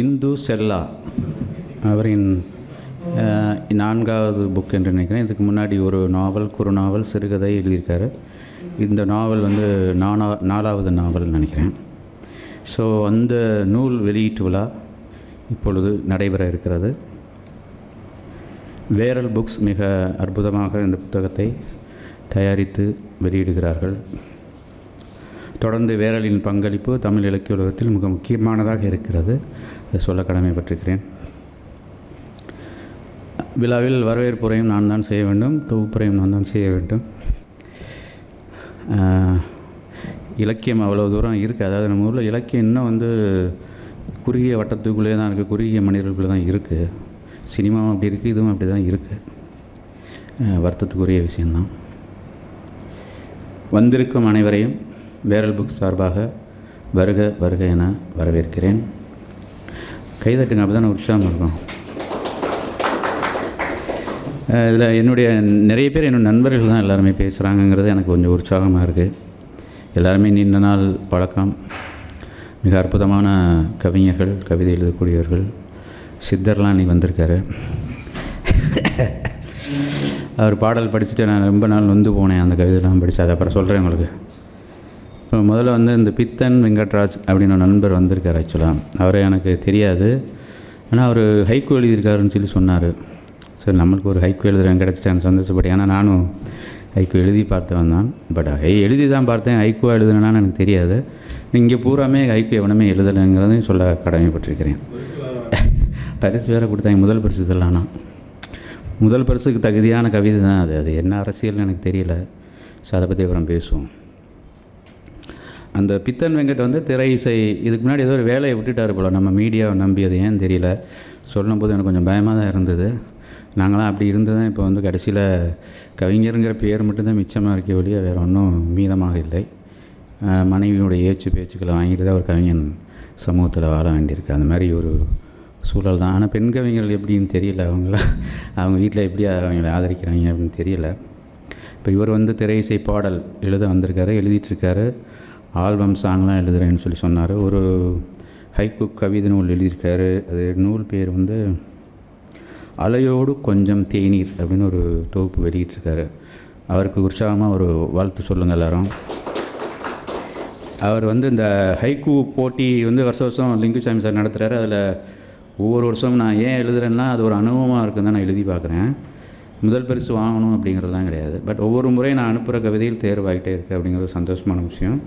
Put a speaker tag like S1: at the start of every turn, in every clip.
S1: இந்து செல்லா. அவரின் நான்காவது புக் என்று நினைக்கிறேன். இதுக்கு முன்னாடி ஒரு நாவல் குறு நாவல் சிறுகதை எழுதியிருக்காரு. இந்த நாவல் வந்து நானா நாலாவது நாவல் நினைக்கிறேன். ஸோ அந்த நூல் வெளியீட்டு விழா இப்பொழுது நடைபெற இருக்கிறது. வேரல் புக்ஸ் மிக அற்புதமாக இந்த புத்தகத்தை தயாரித்து வெளியிடுகிறார்கள். தொடர்ந்து வேரலின் பங்களிப்பு தமிழ் இலக்கிய உலகத்தில் மிக முக்கியமானதாக இருக்கிறது. சொல்ல கடமைப்பட்டிருக்கிறேன். விழாவில் வரவேற்புரையும் நான் தான் செய்ய வேண்டும் தொகுப்புரையும் நான் தான் செய்ய வேண்டும். இலக்கியம் அவ்வளோ தூரம் இருக்குது அதாவது நம்ம ஊரில் இலக்கியம் இன்னும் வந்து குறுகிய வட்டத்துக்குள்ளே தான் இருக்குது குறுகிய மனிதர்களுக்குள்ளே தான் இருக்குது சினிமாவும் அப்படி இருக்குது இதுவும் அப்படி தான் இருக்குது வருத்தத்துக்குரிய விஷயந்தான் வந்திருக்கும் அனைவரையும் வேரல் புக் சார்பாக வருக வருக என வரவேற்கிறேன். கைதட்டுங்க அப்போ தானே உற்சாகம் இருக்கும். இதில் என்னுடைய நிறைய பேர் என்னோட நண்பர்கள் தான் எல்லாருமே பேசுகிறாங்கங்கிறது எனக்கு கொஞ்சம் உற்சாகமாக இருக்குது எல்லாருமே நீண்ட நாள் பழக்கம் மிக அற்புதமான கவிஞர்கள் கவிதை எழுதக்கூடியவர்கள். சித்தர்லாம் இன்றைக்கி வந்திருக்காரு. அவர் பாடல் படிச்சுட்டு நான் ரொம்ப நாள் வந்து போனேன் அந்த கவிதைலாம் படித்து அதை அப்புறம் சொல்கிறேன் உங்களுக்கு. இப்போ முதல்ல வந்து இந்த பித்தன் வெங்கட்ராஜ் அப்படின்னு ஒரு நண்பர் வந்திருக்கார் ஆக்சுவலாக அவரை எனக்கு தெரியாது. ஆனால் அவர் ஹைக்கு எழுதியிருக்காருன்னு சொல்லி சொன்னார். சரி நம்மளுக்கு ஒரு ஹைக்கு எழுதுறேன் கிடச்சிட்டேன் சந்தோஷப்படி ஏன்னா நானும் ஹைக்கு எழுதி பார்த்தவன் தான். பட் ஹை எழுதி தான் பார்த்தேன். ஹைக்குவாக எழுதுனான்னு எனக்கு தெரியாது. இங்கே பூராமே ஹைக்கு எவனுமே எழுதலைங்கிறதையும் சொல்ல கடமைப்பட்டிருக்கிறேன். பரிசு வேறு கொடுத்தாங்க. முதல் பரிசு இதெல்லாம் முதல் பரிசுக்கு தகுதியான கவிதை தான் அது. அது என்ன அரசியல்னு எனக்கு தெரியல. ஸோ அதை பற்றி அப்புறம் பேசுவோம். அந்த பித்தன் வெங்கட் வந்து திரை இசை இதுக்கு முன்னாடி ஏதோ ஒரு வேலையை விட்டுட்டார் போல. நம்ம மீடியாவை நம்பி அது ஏன் தெரியல. சொல்லும்போது எனக்கு கொஞ்சம் பயமாக தான் இருந்தது. நாங்களாம் அப்படி இருந்து தான். இப்போ வந்து கடைசியில் கவிஞருங்கிற பேர் மட்டும்தான் மிச்சமாக இருக்க ஒழிய வேறு ஒன்றும் மீதமாக இல்லை. மனைவியோட ஏச்சு பேச்சுக்களை வாங்கிட்டு தான் ஒரு கவிஞன் சமூகத்தில் வாழ வேண்டியிருக்கு. அந்த மாதிரி ஒரு சூழல் தான். ஆனால் பெண் கவிஞர்கள் எப்படின்னு தெரியல. அவங்களாம் அவங்க வீட்டில் எப்படி அவங்கள ஆதரிக்கிறாங்க அப்படின்னு தெரியல. இப்போ இவர் வந்து திரை இசை பாடல் எழுத வந்திருக்காரு எழுதிட்டுருக்காரு ஆல்பம் சாங்லாம் எழுதுகிறேன்னு சொல்லி சொன்னார். ஒரு ஹைக்கு கவிதை நூல் எழுதியிருக்காரு. அது நூல் பேர் வந்து அலையோடு கொஞ்சம் தேநீர் அப்படின்னு ஒரு தொகுப்பு வெளியிட்டிருக்காரு. அவருக்கு உற்சாகமாக ஒரு வாழ்த்து சொல்லுங்கள் எல்லாரும். அவர் வந்து இந்த ஹைக்கு போட்டி வந்து வருஷம் வருஷம் லிங்குசாமி சார் நடத்துகிறாரு அதில் ஒவ்வொரு வருஷமும் நான் ஏன் எழுதுறேன்னா அது ஒரு அனுபவமாக இருக்குன்னு தான் நான் எழுதி பார்க்குறேன். முதல் பரிசு வாங்கணும் அப்படிங்கிறதுலாம் கிடையாது. பட் ஒவ்வொரு முறையும் நான் அனுப்புகிற கவிதையில் தேர்வாகிட்டே இருக்குது அப்படிங்கிறது ஒரு சந்தோஷமான விஷயம்.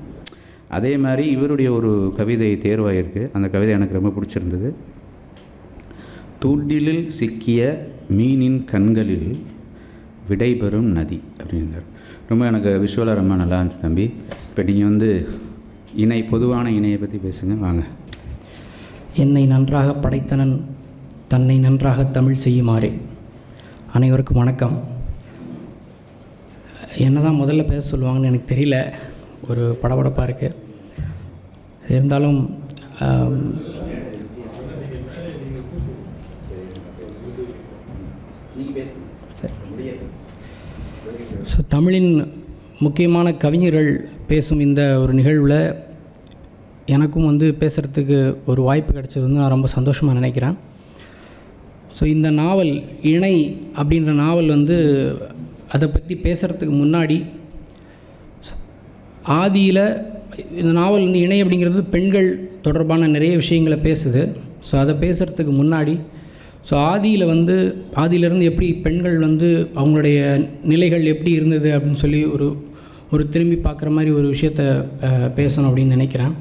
S1: அதே மாதிரி இவருடைய ஒரு கவிதை தேர்வாயிருக்கு. அந்த கவிதை எனக்கு ரொம்ப பிடிச்சிருந்தது. தூண்டிலில் சிக்கிய மீனின் கண்களில் விடைபெறும் நதி அப்படிங்கிறார் ரொம்ப எனக்கு விஷுவலாக ரொம்ப நல்லா இருந்துச்சு தம்பி. இப்போ நீங்கள் வந்து இணை பொதுவான இணையை பற்றி பேசுங்க வாங்க.
S2: என்னை நன்றாக படைத்தனன் தன்னை நன்றாக தமிழ் செய்யுமாறே. அனைவருக்கும் வணக்கம். என்ன தான் முதல்ல பேச சொல்லுவாங்கன்னு எனக்கு தெரியல. ஒரு படபடப்பாக இருக்குது இருந்தாலும் ஸோ தமிழின் முக்கியமான கவிஞர்கள் பேசும் இந்த ஒரு நிகழ்வில் எனக்கும் வந்து பேசுகிறதுக்கு ஒரு வாய்ப்பு கிடைச்சது வந்து நான் ரொம்ப சந்தோஷமாக நினைக்கிறேன். ஸோ இந்த நாவல் இணை அப்படின்ற நாவல் வந்து அதை பற்றி பேசுகிறதுக்கு முன்னாடி ஆதியில் இந்த நாவல் வந்து இணை அப்படிங்கிறது பெண்கள் தொடர்பான நிறைய விஷயங்களை பேசுது. ஸோ அதை பேசுகிறதுக்கு முன்னாடி ஸோ ஆதியில் வந்து ஆதியிலேருந்து எப்படி பெண்கள் வந்து அவங்களுடைய நிலைகள் எப்படி இருந்தது அப்படின்னு சொல்லி ஒரு ஒரு திரும்பி பார்க்குற மாதிரி ஒரு விஷயத்த பேசணும் அப்படின்னு நினைக்கிறேன்.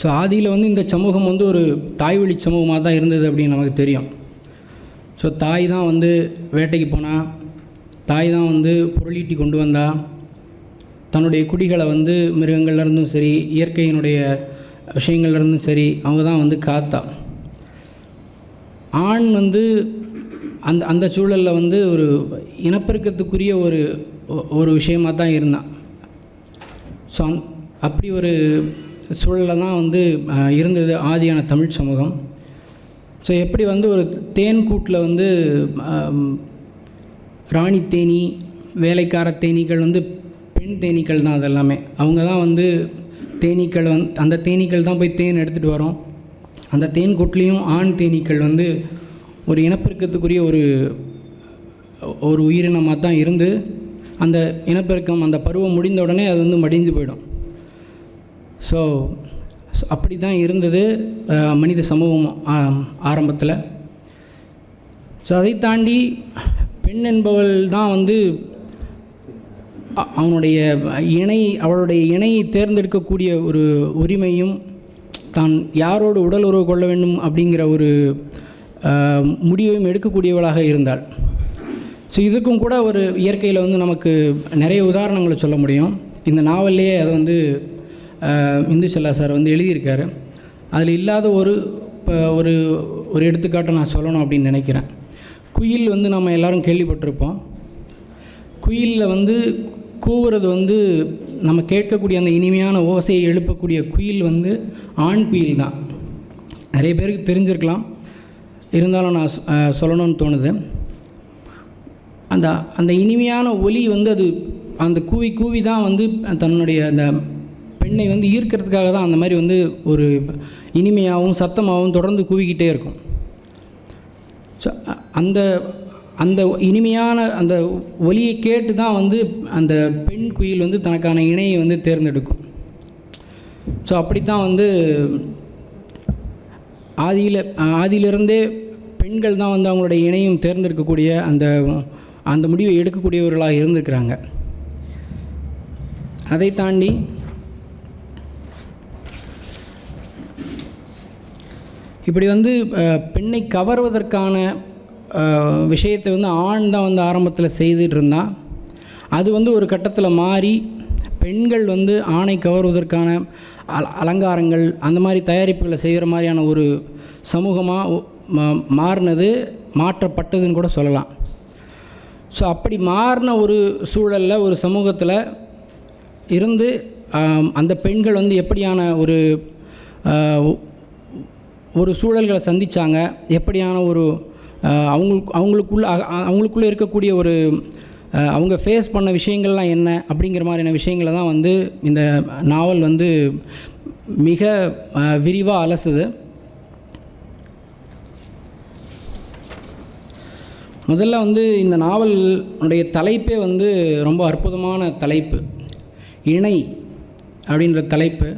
S2: ஸோ ஆதியில் வந்து இந்த சமூகம் வந்து ஒரு தாய்வழி சமூகமாக தான் இருந்தது அப்படின்னு நமக்கு தெரியும். ஸோ தாய் தான் வந்து வேட்டைக்கு போனால் தாய் தான் வந்து பொருளீட்டி கொண்டு வந்தால் தன்னுடைய குடிகளை வந்து மிருகங்கள்லேருந்தும் சரி இயற்கையினுடைய விஷயங்கள்ல இருந்தும் சரி அவங்க தான் வந்து காத்தா. ஆண் வந்து அந்த அந்த சூழலில் வந்து ஒரு இனப்பெருக்கத்துக்குரிய ஒரு ஒ- ஒரு விஷயமாக தான் இருந்தான் ஸோ அப்படி ஒரு சூழலில் தான் வந்து இருந்தது ஆதியான தமிழ் சமூகம். ஸோ எப்படி வந்து ஒரு தேன் கூட்டில் வந்து ராணி தேனி வேலைக்கார தேனீகள் வந்து பெண் தேனீக்கள் தான் அதெல்லாமே. அவங்க தான் வந்து தேனீக்கள் வந்து அந்த தேனீக்கள் தான் போய் தேன் எடுத்துகிட்டு வரும். அந்த தேன் கொட்லேயும் ஆண் தேனீக்கள் வந்து ஒரு இனப்பெருக்கத்துக்குரிய ஒரு ஒரு உயிரினமாக தான் இருந்து அந்த இனப்பெருக்கம் அந்த பருவம் முடிந்த உடனே அது வந்து மடிந்து போயிடும். ஸோ அப்படி தான் இருந்தது மனித சமூகம் ஆரம்பத்தில். ஸோ அதை தாண்டி பெண் என்பவள் தான் வந்து அவனுடைய இணை அவளுடைய இணையை தேர்ந்தெடுக்கக்கூடிய ஒரு உரிமையும் தான் யாரோடு உடல் உறவு கொள்ள வேண்டும் அப்படிங்கிற ஒரு முடிவையும் எடுக்கக்கூடியவளாக இருந்தாள். ஸோ இதுக்கும் கூட ஒரு இயற்கையில் வந்து நமக்கு நிறைய உதாரணங்களை சொல்ல முடியும். இந்த நாவல்லையே அதை வந்து இந்து செல்லா சார் வந்து எழுதியிருக்காரு. அதில் இல்லாத ஒரு இப்போ ஒரு ஒரு எடுத்துக்காட்டை நான் சொல்லணும் அப்படின்னு நினைக்கிறேன். குயில் வந்து நம்ம எல்லாரும் கேள்விப்பட்டிருப்போம். குயிலில் வந்து கூவுறது வந்து நம்ம கேட்கக்கூடிய அந்த இனிமையான ஓசையை எழுப்பக்கூடிய குயில் வந்து ஆண் குயில் தான். நிறைய பேருக்கு தெரிஞ்சிருக்கலாம். இருந்தாலும் நான் சொல்லணும்னு தோணுது. அந்த அந்த இனிமையான ஒலி வந்து அது அந்த கூவி கூவி தான் வந்து தன்னுடைய அந்த பெண்ணை வந்து ஈர்க்கிறதுக்காக தான் அந்த மாதிரி வந்து ஒரு இனிமையாகவும் சத்தமாகவும் தொடர்ந்து கூவிக்கிட்டே இருக்கும். ஸோ அந்த அந்த இனிமையான அந்த ஒலியை கேட்டு தான் வந்து அந்த பெண் குயில் வந்து தனக்கான இணையை வந்து தேர்ந்தெடுக்கும். ஸோ அப்படித்தான் வந்து ஆதியில் ஆதியிலிருந்தே பெண்கள் தான் வந்து அவங்களுடைய இணையும் தேர்ந்தெடுக்கக்கூடிய அந்த அந்த முடிவை எடுக்கக்கூடியவர்களாக இருந்திருக்கிறாங்க. அதை தாண்டி இப்படி வந்து பெண்ணை கவர்வதற்கான விஷயத்தை வந்து ஆண் தான் வந்து ஆரம்பத்தில் செய்துட்டு இருந்தான் அது வந்து ஒரு கட்டத்தில் மாறி பெண்கள் வந்து ஆணை கவர்வதற்கான அல அலங்காரங்கள் அந்த மாதிரி தயாரிப்புகளை செய்கிற மாதிரியான ஒரு சமூகமாக மாறினது மாற்றப்பட்டதுன்னு கூட சொல்லலாம். ஸோ அப்படி மாறின ஒரு சூழலில் ஒரு சமூகத்தில் இருந்து அந்த பெண்கள் வந்து எப்படியான ஒரு ஒரு சூழல்களை சந்தித்தாங்க எப்படியான ஒரு அவங்களுக்கு அவங்களுக்குள்ள அவங்களுக்குள்ளே இருக்கக்கூடிய ஒரு அவங்க ஃபேஸ் பண்ண விஷயங்கள்லாம் என்ன அப்படிங்கிற மாதிரியான விஷயங்களை தான் வந்து இந்த நாவல் வந்து மிக விரிவாக அலசுது. முதல்ல வந்து இந்த நாவலுடைய தலைப்பே வந்து ரொம்ப அற்புதமான தலைப்பு. இணை அப்படின்ற தலைப்பு.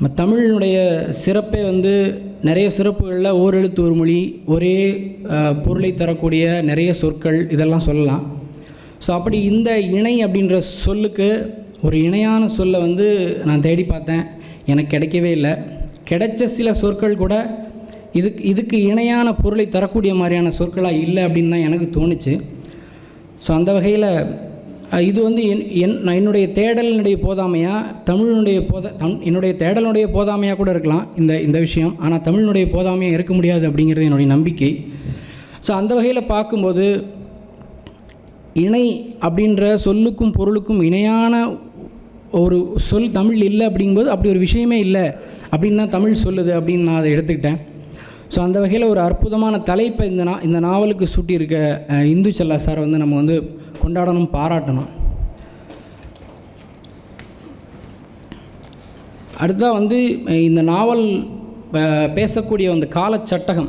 S2: நம்ம தமிழினுடைய சிறப்பே வந்து நிறைய சிறப்புகளில் ஓரெழுத்து ஒரு மொழி ஒரே பொருளை தரக்கூடிய நிறைய சொற்கள் இதெல்லாம் சொல்லலாம். ஸோ அப்படி இந்த இணை அப்படின்ற சொல்லுக்கு ஒரு இணையான சொல்லை வந்து நான் தேடி பார்த்தேன். எனக்கு கிடைக்கவே இல்லை. கிடைச்ச சில சொற்கள் கூட இதுக்கு இதுக்கு இணையான பொருளை தரக்கூடிய மாதிரியான சொற்களாக இல்லை அப்படின்னு தான் எனக்கு தோணுச்சு. ஸோ அந்த வகையில் இது வந்து என் என் நான் என்னுடைய தேடலினுடைய போதாமையாக தமிழினுடைய போத தம் என்னுடைய தேடலுடைய போதாமையாக கூட இருக்கலாம் இந்த இந்த விஷயம். ஆனால் தமிழினுடைய போதாமையாக இருக்க முடியாது அப்படிங்கிறது என்னுடைய நம்பிக்கை. ஸோ அந்த வகையில் பார்க்கும்போது இணை அப்படின்ற சொல்லுக்கும் பொருளுக்கும் இணையான ஒரு சொல் தமிழ் இல்லை அப்படிங்கும்போது அப்படி ஒரு விஷயமே இல்லை அப்படின்னு தான் தமிழ் சொல்லுது அப்படின்னு நான் அதை எடுத்துக்கிட்டேன். ஸோ அந்த வகையில் ஒரு அற்புதமான தலைப்பை இந்த நா இந்த நாவலுக்கு சுட்டியிருக்க இந்து செல்லா சாரை வந்து நம்ம வந்து கொண்டாடணும் பாராட்டணும். அடுத்ததாக வந்து இந்த நாவல் பேசக்கூடிய அந்த காலச்சட்டகம்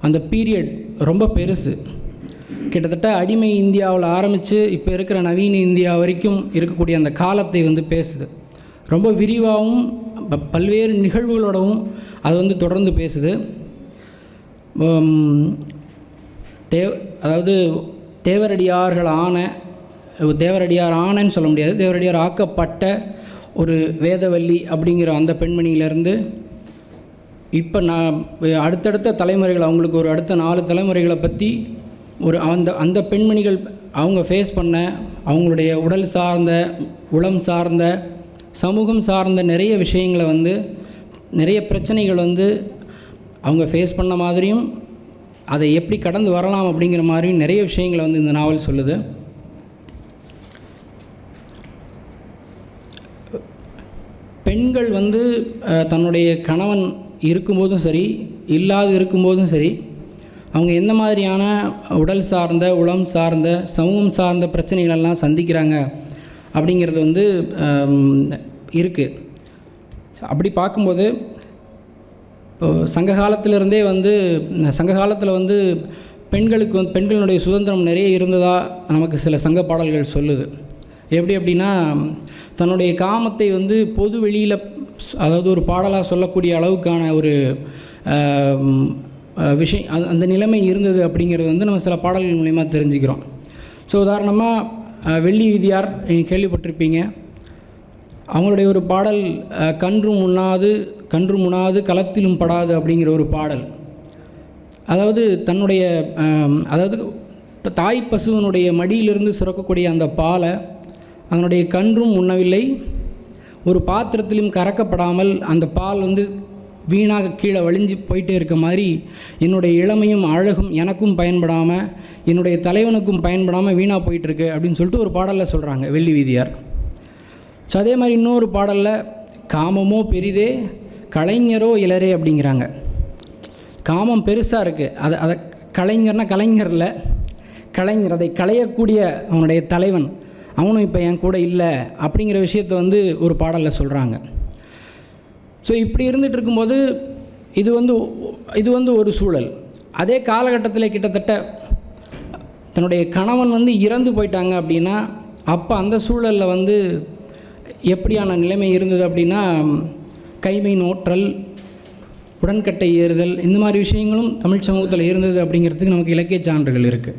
S2: அந்த பீரியட் ரொம்ப பெருசு. கிட்டத்தட்ட அடிமை இந்தியாவில் ஆரம்பித்து இப்போ இருக்கிற நவீன இந்தியா வரைக்கும் இருக்கக்கூடிய அந்த காலத்தை வந்து பேசுது. ரொம்ப விரிவாகவும் ப- பல்வேறு நிகழ்வுகளோடவும் அது வந்து தொடர்ந்து பேசுது. தேவ் அதாவது தேவரடியார்கள் ஆன தேவரடியார் ஆனன்னு சொல்ல முடியாது தேவரடியார் ஆக்கப்பட்ட ஒரு வேதவல்லி அப்படிங்கிற அந்த பெண்மணியிலேருந்து இப்போ நான் அடுத்தடுத்த தலைமுறைகள் அவங்களுக்கு ஒரு அடுத்த நாலு தலைமுறைகளை பற்றி ஒரு அந்த அந்த பெண்மணிகள் அவங்க ஃபேஸ் பண்ண அவங்களுடைய உடல் சார்ந்த உளம் சார்ந்த சமூகம் சார்ந்த நிறைய விஷயங்களை வந்து நிறைய பிரச்சனைகள் வந்து அவங்க ஃபேஸ் பண்ண மாதிரியும் அதை எப்படி கடந்து வரலாம் அப்படிங்கிற மாதிரி நிறைய விஷயங்களை வந்து இந்த நாவல் சொல்லுது. பெண்கள் வந்து தன்னுடைய கணவன் இருக்கும்போதும் சரி இல்லாது இருக்கும்போதும் சரி அவங்க எந்த மாதிரியான உடல் சார்ந்த உளம் சார்ந்த சமூகம் சார்ந்த பிரச்சனைகளெல்லாம் சந்திக்கிறாங்க அப்படிங்கிறது வந்து இருக்குது அப்படி பார்க்கும்போது இப்போது சங்க காலத்திலிருந்தே வந்து சங்க காலத்தில் வந்து பெண்களுக்கு வந்து பெண்களுடைய சுதந்திரம் நிறைய இருந்ததா நமக்கு சில சங்க பாடல்கள் சொல்லுது. எப்படி அப்படின்னா தன்னுடைய காமத்தை வந்து பொது வெளியில் அதாவது ஒரு பாடலாக சொல்லக்கூடிய அளவுக்கான ஒரு விஷயம் அந்த- அந்த நிலைமை இருந்தது அப்படிங்கிறது வந்து நம்ம சில பாடல்கள் மூலிமா தெரிஞ்சுக்கிறோம். ஸோ உதாரணமாக வெள்ளி விதியார் நீங்கள் கேள்விப்பட்டிருப்பீங்க. அவங்களுடைய ஒரு பாடல் கன்றும் உண்ணாது கன்றும் உண்ணாது களத்திலும் படாது அப்படிங்கிற ஒரு பாடல். அதாவது தன்னுடைய அதாவது த- தாய் பசுவனுடைய மடியிலிருந்து சுரக்கக்கூடிய அந்த பாலை அதனுடைய கன்றும் உண்ணவில்லை. ஒரு பாத்திரத்திலும் கறக்கப்படாமல் அந்த பால் வந்து வீணாக கீழே வழிஞ்சு போயிட்டே இருக்க மாதிரி என்னுடைய இளமையும் அழகும் எனக்கும் பயன்படாமல் என்னுடைய தலைவனுக்கும் பயன்படாமல் வீணாக போயிட்டுருக்கு அப்படின்னு சொல்லிட்டு ஒரு பாடலில் சொல்கிறாங்க வெள்ளி வீதியார். ஸோ அதே மாதிரி இன்னொரு பாடலில் காமமோ பெரிதே கலைஞரோ இளரே அப்படிங்கிறாங்க. காமம் பெருசாக இருக்குது அதை அதை கலைஞர்னா கலைஞரில் கலைஞர் அதை களையக்கூடிய அவனுடைய தலைவன். அவனும் இப்போ என் கூட இல்லை அப்படிங்கிற விஷயத்தை வந்து ஒரு பாடலில் சொல்கிறாங்க ஸோ இப்படி இருந்துகிட்டு இருக்கும்போது இது வந்து இது வந்து ஒரு சூழல். அதே காலகட்டத்தில் கிட்டத்தட்ட தன்னுடைய கணவன் வந்து இறந்து போயிட்டாங்க அப்படின்னா அப்போ அந்த சூழலில் வந்து எப்படியான நிலைமை இருந்தது அப்படின்னா கைமை நோற்றல் உடன்கட்டை ஏறுதல் இந்த மாதிரி விஷயங்களும் தமிழ் சமூகத்தில் இருந்தது அப்படிங்கிறதுக்கு நமக்கு இலக்கிய சான்றுகள் இருக்குது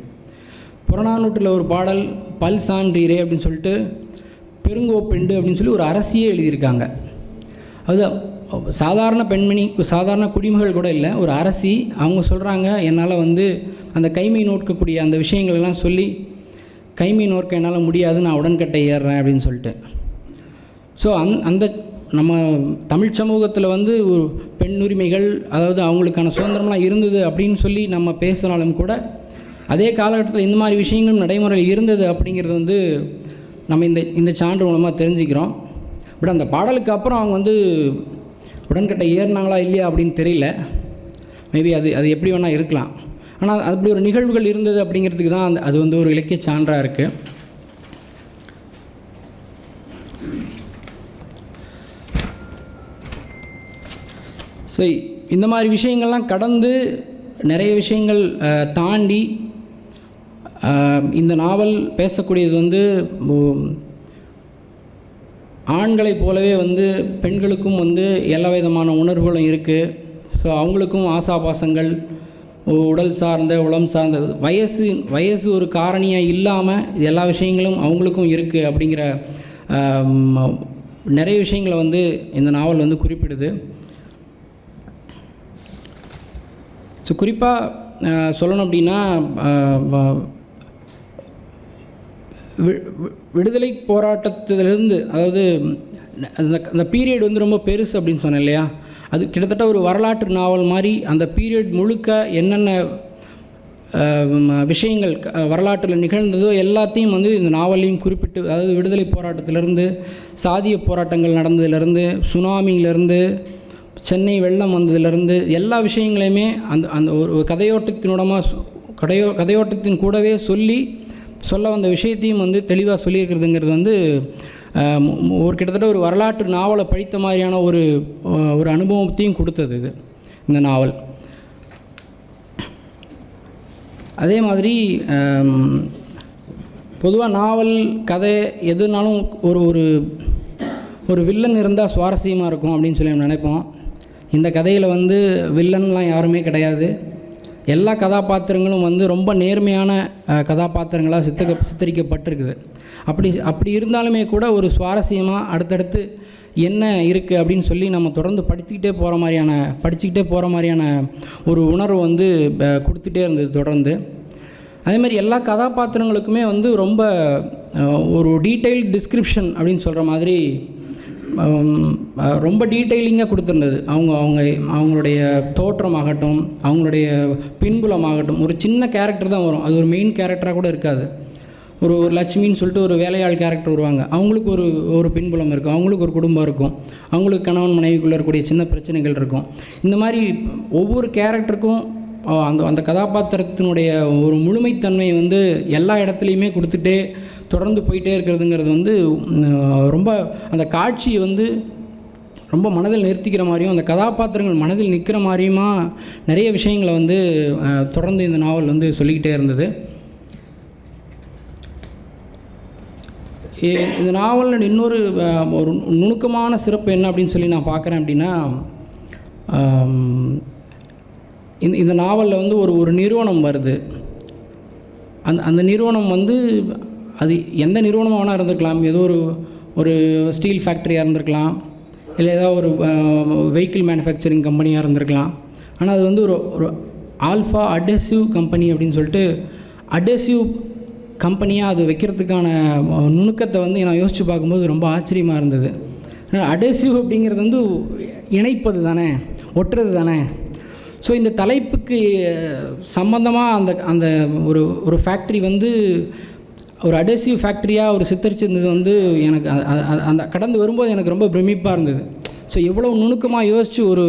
S2: புறநானூற்றில் ஒரு பாடல் பல் சான்றீரே அப்படின்னு சொல்லிட்டு பெருங்கோப்பெண்டு அப்படின்னு சொல்லி ஒரு அரசியே எழுதியிருக்காங்க. அது சாதாரண பெண்மணி சாதாரண குடிமகள் கூட இல்லை ஒரு அரசி அவங்க சொல்கிறாங்க என்னால் வந்து அந்த கைமை நோக்கக்கூடிய அந்த விஷயங்களெல்லாம் சொல்லி கைமை நோக்க என்னால் முடியாது நான் உடன்கட்டை ஏறுறேன் அப்படின்னு சொல்லிட்டு. ஸோ அந் அந்த நம்ம தமிழ் சமூகத்தில் வந்து ஒரு பெண் உரிமைகள் அதாவது அவங்களுக்கான சுதந்திரம்லாம் இருந்தது அப்படின்னு சொல்லி நம்ம பேசினாலும் கூட அதே காலகட்டத்தில் இந்த மாதிரி விஷயங்களும் நடைமுறையில் இருந்தது அப்படிங்கிறது வந்து நம்ம இந்த இந்த சான்று மூலமாக தெரிஞ்சுக்கிறோம். பட் அந்த பாடலுக்கு அப்புறம் அவங்க வந்து உடன்கட்டை ஏறினாங்களா இல்லையா அப்படின்னு தெரியல. மேபி அது அது எப்படி வேணால் இருக்கலாம். ஆனால் அப்படி ஒரு நிகழ்வுகள் இருந்தது அப்படிங்கிறதுக்கு தான் அந்த அது வந்து ஒரு இலக்கிய சான்றாக இருக்குது ஸோ இந்த மாதிரி விஷயங்கள்லாம் கடந்து நிறைய விஷயங்கள் தாண்டி இந்த நாவல் பேசக்கூடியது வந்து ஆண்களைப் போலவே வந்து பெண்களுக்கும் வந்து எல்லா விதமான உணர்வுகளும் இருக்குது ஸோ அவங்களுக்கும் ஆசாபாசங்கள் உடல் சார்ந்த உளம் சார்ந்த வயசு வயசு ஒரு காரணியாக இல்லாமல் எல்லா விஷயங்களும் அவங்களுக்கும் இருக்குது அப்படிங்கிற நிறைய விஷயங்களை வந்து இந்த நாவல் வந்து குறிப்பிடுது. ஸோ குறிப்பாக சொல்லணும் அப்படின்னா வி- விடுதலை போராட்டத்திலிருந்து அதாவது அந்த அந்த பீரியட் வந்து ரொம்ப பெருசு அப்படின்னு சொன்னேன் இல்லையா? அது கிட்டத்தட்ட ஒரு வரலாற்று நாவல் மாதிரி அந்த பீரியட் முழுக்க என்னென்ன விஷயங்கள் வரலாற்றில் நிகழ்ந்ததோ எல்லாத்தையும் வந்து இந்த நாவலையும் குறிப்பிட்டு அதாவது விடுதலை போராட்டத்திலிருந்து சாதிய போராட்டங்கள் நடந்ததுலேருந்து சுனாமியிலேருந்து சென்னை வெள்ளம் வந்ததுலேருந்து எல்லா விஷயங்களையுமே அந்த அந்த ஒரு கதையோட்டத்தினோடமாக கதையோ கதையோட்டத்தின் கூடவே சொல்லி சொல்ல வந்த விஷயத்தையும் வந்து தெளிவாக சொல்லியிருக்கிறதுங்கிறது வந்து ஒரு கிட்டத்தட்ட ஒரு வரலாற்று நாவலை படித்த மாதிரியான ஒரு ஒரு அனுபவத்தையும் கொடுத்தது இது இந்த நாவல். அதே மாதிரி பொதுவாக நாவல் கதை எதுனாலும் ஒரு ஒரு ஒரு வில்லன் இருந்தால் சுவாரஸ்யமாக இருக்கும் அப்படின்னு சொல்லி நம்ம நினைப்போம். இந்த கதையில் வந்து வில்லன்லாம் யாருமே கிடையாது. எல்லா கதாபாத்திரங்களும் வந்து ரொம்ப நேர்மையான கதாபாத்திரங்களாக சித்தக்க சித்தரிக்கப்பட்டிருக்குது. அப்படி அப்படி இருந்தாலுமே கூட ஒரு சுவாரஸ்யமாக அடுத்தடுத்து என்ன இருக்குது அப்படின்னு சொல்லி நம்ம தொடர்ந்து படிச்சுக்கிட்டே போகிற மாதிரியான படிச்சுக்கிட்டே போகிற மாதிரியான ஒரு உணர்வு வந்து கொடுத்துட்டே இருந்தது தொடர்ந்து. அதே மாதிரி எல்லா கதாபாத்திரங்களுக்குமே வந்து ரொம்ப ஒரு டீட்டெயில் டிஸ்கிரிப்ஷன் அப்படின்னு சொல்கிற மாதிரி ரொம்ப டீட்டெயிலிங்காக கொடுத்துருந்தது. அவங்க அவங்க அவங்களுடைய தோற்றமாகட்டும் அவங்களுடைய பின்புலமாகட்டும் ஒரு சின்ன கேரக்டர் தான் வரும். அது ஒரு மெயின் கேரக்டராக கூட இருக்காது. ஒரு ஒரு லட்சுமின்னு சொல்லிட்டு ஒரு வேலையாள் கேரக்டர் வருவாங்க. அவங்களுக்கு ஒரு ஒரு பின்புலம் இருக்கும். அவங்களுக்கு ஒரு குடும்பம் இருக்கும். அவங்களுக்கு கணவன் மனைவிக்குள்ளே இருக்கக்கூடிய சின்ன பிரச்சனைகள் இருக்கும். இந்த மாதிரி ஒவ்வொரு கேரக்டருக்கும் அந்த அந்த கதாபாத்திரத்தினுடைய ஒரு முழுமைத்தன்மையை வந்து எல்லா இடத்துலையுமே கொடுத்துட்டே தொடர்ந்து போயிட்டே இருக்கிறதுங்கிறது வந்து ரொம்ப அந்த காட்சியை வந்து ரொம்ப மனதில் நிறுத்திக்கிற மாதிரியும் அந்த கதாபாத்திரங்கள் மனதில் நிற்கிற மாதிரியுமா நிறைய விஷயங்களை வந்து தொடர்ந்து இந்த நாவல் வந்து சொல்லிக்கிட்டே இருந்தது. இந்த நாவலில் இன்னொரு ஒரு நுணுக்கமான சிறப்பு என்ன அப்படின்னு சொல்லி நான் பார்க்குறேன் அப்படின்னா இந்த இந்த நாவலில் வந்து ஒரு ஒரு நிறுவனம் வருது. அந்த அந்த நிறுவனம் வந்து அது எந்த நிறுவனமாக வேணால் இருந்திருக்கலாம். ஏதோ ஒரு ஒரு ஸ்டீல் ஃபேக்ட்ரியாக இருந்திருக்கலாம். இல்லை ஏதாவது ஒரு வெஹிக்கிள் மேனுஃபேக்சரிங் கம்பெனியாக இருந்திருக்கலாம். ஆனால் அது வந்து ஒரு ஒரு ஆல்ஃபா அடெசிவ் கம்பெனி அப்படின்னு சொல்லிட்டு அடெசிவ் கம்பெனியாக அது வைக்கிறதுக்கான நுணுக்கத்தை வந்து நான் யோசித்து பார்க்கும்போது ரொம்ப ஆச்சரியமாக இருந்தது. அடெசிவ் அப்படிங்கிறது வந்து இணைப்பது தானே ஒட்டுறது தானே. ஸோ இந்த தலைப்புக்கு சம்மந்தமாக அந்த அந்த ஒரு ஒரு ஃபேக்ட்ரி வந்து ஒரு அடேசிவ் ஃபேக்ட்ரியாக ஒரு சித்தரிச்சிருந்தது வந்து எனக்கு அந்த கடந்து வரும்போது எனக்கு ரொம்ப பிரமிப்பாக இருந்தது. ஸோ எவ்வளோ நுணுக்கமாக யோசித்து ஒரு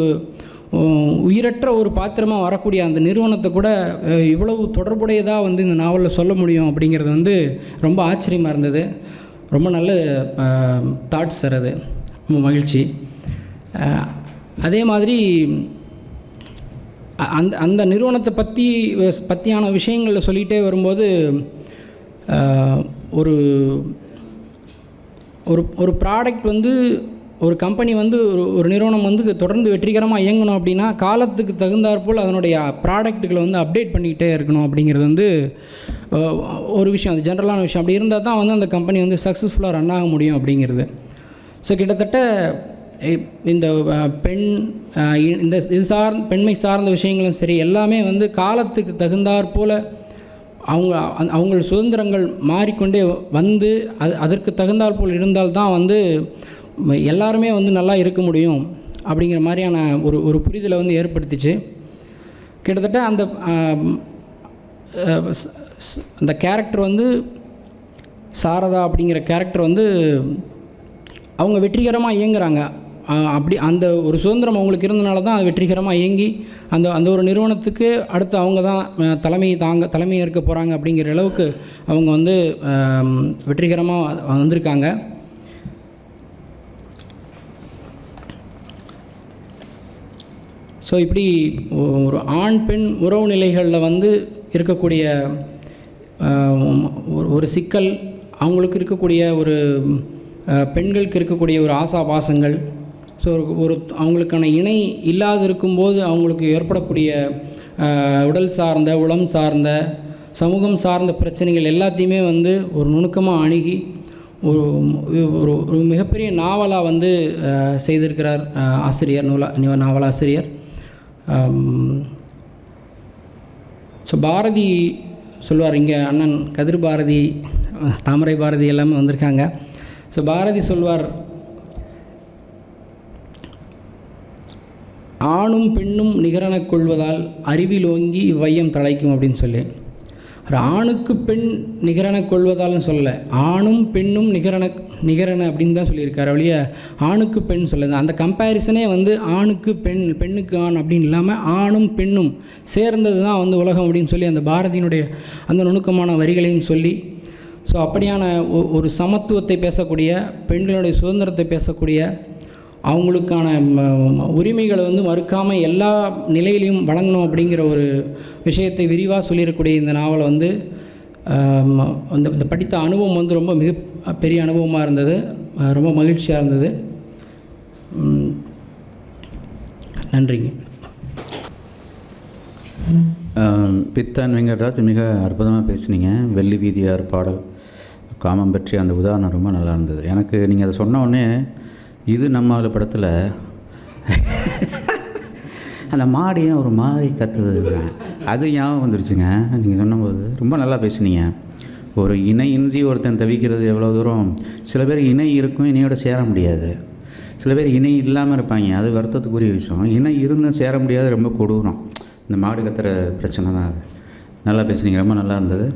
S2: உயிரற்ற ஒரு பாத்திரமாக வரக்கூடிய அந்த நிறுவனத்தை கூட இவ்வளவு தொடர்புடையதாக வந்து இந்த நாவலில் சொல்ல முடியும் அப்படிங்கிறது வந்து ரொம்ப ஆச்சரியமாக இருந்தது. ரொம்ப நல்ல தாட்ஸ் சார் அது. ரொம்ப மகிழ்ச்சி. அதே மாதிரி அந்த அந்த நிறுவனத்தை பற்றி பற்றியான விஷயங்களில் சொல்லிகிட்டே வரும்போது ஒரு ஒரு ஒரு ப்ராடக்ட் வந்து ஒரு கம்பெனி வந்து ஒரு ஒரு நிறுவனம் வந்து தொடர்ந்து வெற்றிகரமாக இயங்கணும் அப்படின்னா காலத்துக்கு தகுந்தாற்போல் அதனுடைய ப்ராடக்ட்டுகளை வந்து அப்டேட் பண்ணிக்கிட்டே இருக்கணும் அப்படிங்கிறது வந்து ஒரு விஷயம். அது ஜென்ரலான விஷயம். அப்படி இருந்தால் தான் வந்து அந்த கம்பெனி வந்து சக்ஸஸ்ஃபுல்லாக ரன் ஆக முடியும் அப்படிங்கிறது. ஸோ கிட்டத்தட்ட இந்த பெண் இந்த இது சார் பெண்மை சார்ந்த விஷயங்களும் சரி எல்லாமே வந்து காலத்துக்கு தகுந்தாற் அவங்க அவங்க சுதந்திரங்கள் மாறிக்கொண்டே வந்து அது அதற்கு தகுந்தாற் போல் இருந்தால்தான் வந்து எல்லாருமே வந்து நல்லா இருக்க முடியும் அப்படிங்கிற மாதிரியான ஒரு ஒரு புரிதலை வந்து ஏற்படுத்திச்சு. கிட்டத்தட்ட அந்த அந்த கேரக்டர் வந்து சாரதா அப்படிங்கிற கேரக்டர் வந்து அவங்க வெற்றிகரமாக இயங்குகிறாங்க அப்படி அந்த ஒரு சுதந்திரம் அவங்களுக்கு இருந்தனால தான் அது வெற்றிகரமாக இயங்கி அந்த அந்த ஒரு நிறுவனத்துக்கு அடுத்து அவங்க தான் தலைமை தாங்க தலைமை ஏற்க போகிறாங்க அப்படிங்கிற அளவுக்கு அவங்க வந்து வெற்றிகரமாக வந்திருக்காங்க. ஸோ இப்படி ஒரு ஆண் பெண் உறவு நிலைகளில் வந்து இருக்கக்கூடிய ஒரு ஒரு சிக்கல் அவங்களுக்கு இருக்கக்கூடிய ஒரு பெண்களுக்கு இருக்கக்கூடிய ஒரு ஆசாபாசங்கள் ஸோ ஒரு ஒரு அவங்களுக்கான இணை இல்லாது இருக்கும்போது அவங்களுக்கு ஏற்படக்கூடிய உடல் சார்ந்த உளம் சார்ந்த சமூகம் சார்ந்த பிரச்சனைகள் எல்லாத்தையுமே வந்து ஒரு நுணுக்கமாக அணுகி ஒரு ஒரு ஒரு மிகப்பெரிய நாவலாக வந்து செய்திருக்கிறார் ஆசிரியர் நூலா நாவலாசிரியர் ஸோ பாரதி சொல்வார் இங்கே அண்ணன் கதிர் பாரதி தாமரை பாரதி எல்லாமே வந்திருக்காங்க. ஸோ பாரதி சொல்வார் ஆணும் பெண்ணும் நிகரெனக் கொள்வதால் அறிவிலோங்கி இவ்வையம் தழைக்கும் அப்படின்னு சொல்லி. ஒரு ஆணுக்கு பெண் நிகரெனக் கொள்வதால்னு சொல்லலை. ஆணும் பெண்ணும் நிகரண நிகரென அப்படின்னு தான் சொல்லியிருக்காரு ஒழிய ஆணுக்கு பெண் சொல்லுது அந்த கம்பேரிசனே வந்து ஆணுக்கு பெண் பெண்ணுக்கு ஆண் அப்படின்னு இல்லாமல் ஆணும் பெண்ணும் சேர்ந்தது தான் வந்து உலகம் அப்படின்னு சொல்லி அந்த பாரதியினுடைய அந்த நுணுக்கமான வரிகளையும் சொல்லி ஸோ அப்படியான ஒ- ஒரு சமத்துவத்தை பேசக்கூடிய பெண்களுடைய சுதந்திரத்தை பேசக்கூடிய அவங்களுக்கான உரிமைகளை வந்து மறுக்காமல் எல்லா நிலையிலையும் வழங்கணும் அப்படிங்கிற ஒரு விஷயத்தை விரிவாக சொல்லியிருக்கக்கூடிய இந்த நாவலை வந்து அந்த இந்த படித்த அனுபவம் வந்து ரொம்ப மிக பெரிய அனுபவமாக இருந்தது. ரொம்ப மகிழ்ச்சியாக இருந்தது. நன்றிங்க.
S1: பித்தன் வெங்கட்ராஜ் மிக அற்புதமாக பேசுனீங்க. வெள்ளி வீதியார் பாடல் காமம் பற்றி அந்த உதாரணம் ரொம்ப நல்லா இருந்தது. எனக்கு நீங்கள் அதை சொன்ன உடனே இது நம்மள படத்தில். அந்த மாடியும் ஒரு மாதிரி கற்றுது அது ஞாபகம் வந்துருச்சுங்க. நீங்கள் சொன்னபோது ரொம்ப நல்லா பேசுனீங்க. ஒரு இணை இன்றி ஒருத்தன் தவிக்கிறது எவ்வளோ தூரம். சில பேர் இணை இருக்கும் இணையோட சேர முடியாது. சில பேர் இணை இல்லாமல் இருப்பாங்க. அது வருத்தத்துக்குரிய விஷயம். இணை இருந்தும் சேர முடியாது ரொம்ப கொடூரம். இந்த மாடு கத்துற பிரச்சனை தான் அது. நல்லா பேசுனீங்க. ரொம்ப நல்லா இருந்தது.